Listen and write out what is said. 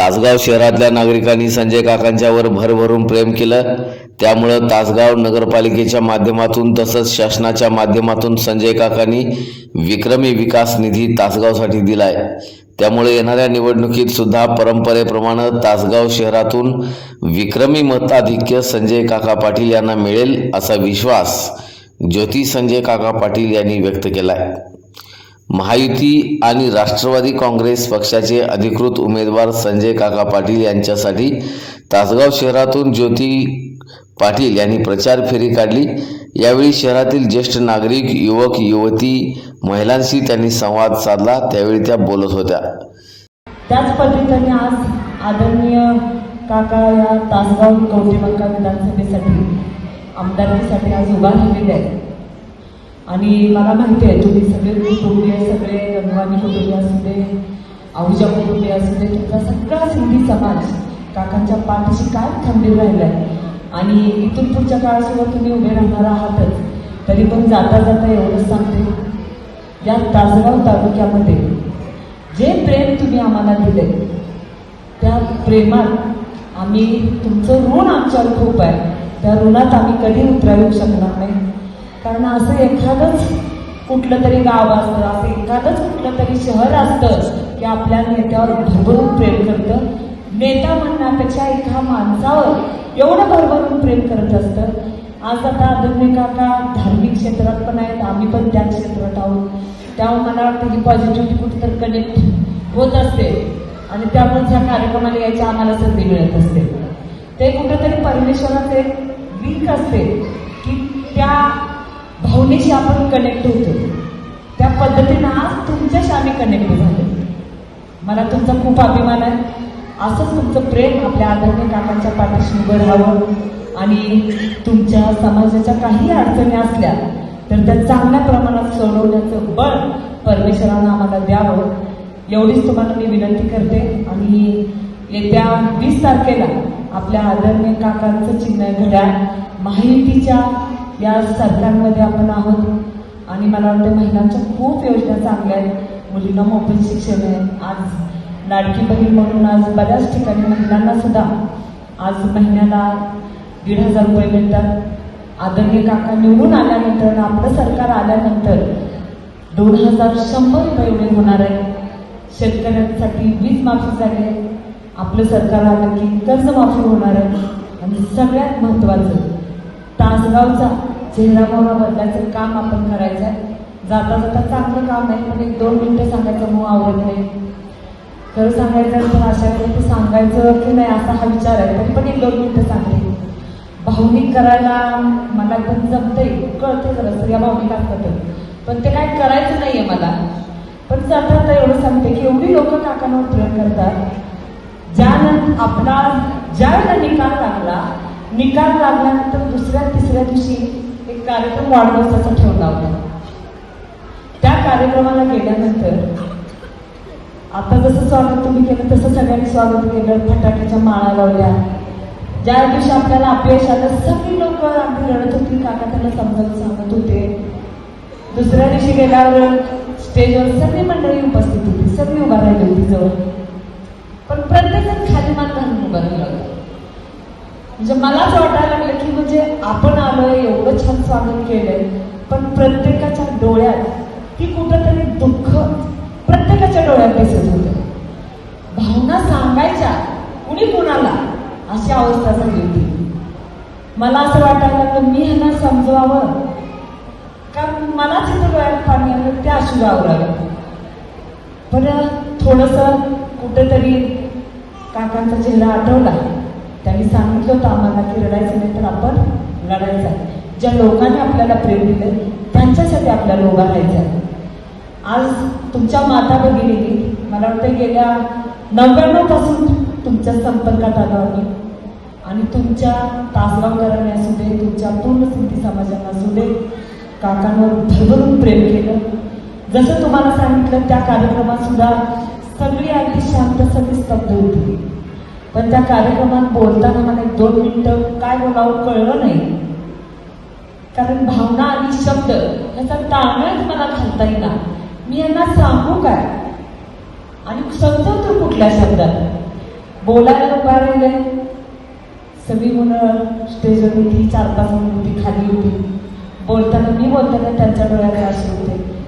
तासगाव शहरातल्या नागरिकांनी संजय काकांच्यावर भरभरून प्रेम केलं. त्यामुळं तासगाव नगरपालिकेच्या माध्यमातून तसंच शासनाच्या माध्यमातून संजय काकांनी विक्रमी विकास निधी तासगावसाठी दिलाय. त्यामुळे येणाऱ्या निवडणुकीत सुद्धा परंपरेप्रमाणे तासगाव शहरातून विक्रमी मताधिक्य संजय काका पाटील यांना मिळेल असा विश्वास ज्योती संजय काका पाटील यांनी व्यक्त केलाय. महायुती आणि राष्ट्रवादी काँग्रेस पक्षाचे अधिकृत उमेदवार संजय काका पाटील यांच्यासाठी तासगाव शहरातून ज्योती पाटील यांनी प्रचार फेरी काढली. यावेळी शहरातील ज्येष्ठ नागरिक युवक युवती महिलांशी त्यांनी संवाद साधला. त्यावेळी त्या बोलत होत्या. त्याच पद्धतीने आज आदरणीय काका या तासगाव कवटेमंका विधानसभेसाठी आमदारकीसाठी आज उभा राहिलेले आहेत आणि मला माहिती आहे तुम्ही सगळे कुटुंबीय सगळे रंगवानी कुटुंबीय असू दे आहुजा कुटुंबीय असू दे तुमचा सगळा सिंधी समाज काकांच्या पाठीशी काय खंबीर राहिला आहे आणि इथून पुढच्या काळासोबत तुम्ही उभे राहणार आहातच तरी पण जाता जाता एवढंच सांगते. या तासगाव तालुक्यामध्ये जे प्रेम तुम्ही आम्हाला दिले त्या प्रेमात आम्ही तुमचं ऋण आमच्यावर खूप आहे. त्या ऋणात आम्ही कधी उतरावू शकणार नाही. कारण असं एखादंच कुठलं तरी गाव असतं असं एखादंच कुठलं तरी शहर असतं की आपल्या नेत्यावर भरभरून प्रेम करतं. नेता म्हणण्यापेक्षा एका माणसावर एवढं भरभरून प्रेम करत असतं. आज आता आदरणीय काका धार्मिक क्षेत्रात पण आहेत आम्ही पण त्या क्षेत्रात आहोत. त्यामुळे मला वाटतं ही पॉझिटिव्हिटी कुठेतरी कनेक्ट होत असते. आणि त्यामुळे ह्या कार्यक्रमाला यायची आम्हाला संधी मिळत असते. ते कुठेतरी परमेश्वराचे एक लिंक असते की त्या भावनेशी आपण कनेक्ट होतो. त्या पद्धतीनं आज तुमच्याशी आम्ही कनेक्ट झालो मला तुमचा खूप अभिमान आहे. असंच तुमचं प्रेम आपल्या आदरणीय काकांच्या पाठीशी उभं राहावं आणि तुमच्या समाजाच्या काही अडचणी असल्या तर त्या चांगल्या प्रमाणात सोडवण्याचं बळ परमेश्वरानं आम्हाला द्यावं. एवढीच तुम्हाला मी विनंती करते आणि येत्या वीस तारखेला आपल्या आदरणीय काकांचं चिन्ह घड्याळ माहितीच्या या सरकारमध्ये आपण आहोत. आणि मला वाटतं महिलांच्या खूप योजना चांगल्या आहेत. मुलींना मोफत शिक्षण आहे. आज लाडकी बहीण म्हणून आज बऱ्याच ठिकाणी महिलांना सुद्धा आज महिन्याला दीड हजार रुपये मिळतात. आदरणीय काका निवडून आल्यानंतर आपलं सरकार आल्यानंतर दोन हजार शंभर रुपये एवढे होणार आहे शेतकऱ्यांसाठी वीज माफी झाली आहे. आपलं सरकार आलं की कर्जमाफी होणार आहे. आणि सगळ्यात महत्त्वाचं तासगावचा चेहरा मोहरा बदलायचं काम आपण करायचं आहे. जाता जाता चांगलं काम आहे पण एक दोन मिनटं सांगायचं मग आवडत नाही. खरं सांगायचं तर अशा वेळी सांगायचं की नाही असा हा विचार आहे तरी पण एक दोन मिनटं सांगते. भावनिक करायला मला पण जमतंय कळतं खरं स्त्रिया भावनिक असतात पण ते काय करायचं नाहीये मला. पण जाता जाता एवढं सांगते की एवढी लोक काकांवर प्रेम करतात. ज्यानं आपला ज्या निकाल लागला निकाल लागल्यानंतर दुसऱ्या तिसऱ्या दिवशी एक कार्यक्रम वाढदिवसाचा ठेवला होता त्या कार्यक्रमाला गेल्यानंतर आता जसं स्वागत तुम्ही केलं तसं सगळ्यांनी स्वागत केलं फटाक्याच्या माळा लावल्या. ज्या दिवशी आपल्याला अपयश आलं सगळी लोक आम्ही रडत होती काका त्यांना समजावून सांगत होते. दुसऱ्या दिवशी गेल्यावर स्टेजवर सगळी मंडळी उपस्थित होती सगळी उभा राहिली होती जवळ. पण प्रत्येकच खाली मान घालून उभा राहिला म्हणजे मलाच वाटायला लागलं की म्हणजे आपण आलोय एवढं छान स्वागत केलंय पण प्रत्येकाच्या डोळ्यात की कुठंतरी दुःख प्रत्येकाच्या डोळ्यात दिसत होतं. भावना सांगायच्या कुणी कुणाला अशी अवस्था झाली होती. मला असं वाटायला लागलं मी ह्यांना समजवावं का मला इथं डोळ्यात पाणी आलं ते अशी लागलं पण थोडंसं कुठेतरी काकांचा चेहरा आठवला. त्यांनी सांगितलं होतं आम्हाला की रडायचं नाही तर आपण लढायचं आहे. ज्या लोकांनी आपल्याला प्रेम दिलं त्यांच्यासाठी आपल्याला उभा राहायचं आहे. आज तुमच्या माता भगिनी मला वाटतं गेल्या नव्याण्णवपासून तुमच्या संपर्कात आलो आम्ही आणि तुमच्या तासगावकरांनी असू दे तुमच्या पूर्ण सिंधी समाजांना असू दे काकांवर भरभरून प्रेम केलं जसं तुम्हाला सांगितलं त्या कार्यक्रमात सुद्धा सगळी अगदी शांत सगळी स्तब्ध होती पण त्या कार्यक्रमात बोलताना मला एक दोन मिनटं काय बोलावं कळलं नाही. कारण भावना आणि शब्द याचा ताळमेळच मला घालता येईना. मी यांना सांगू काय? आणि समजवतो कुठल्या शब्दात. बोलायला उभा राहिले. सगळी मुलं स्टेजवर होती चार पाच मुलं होती खाली होती बोलताना मी बोलताना त्यांच्या डोळ्यात असे होते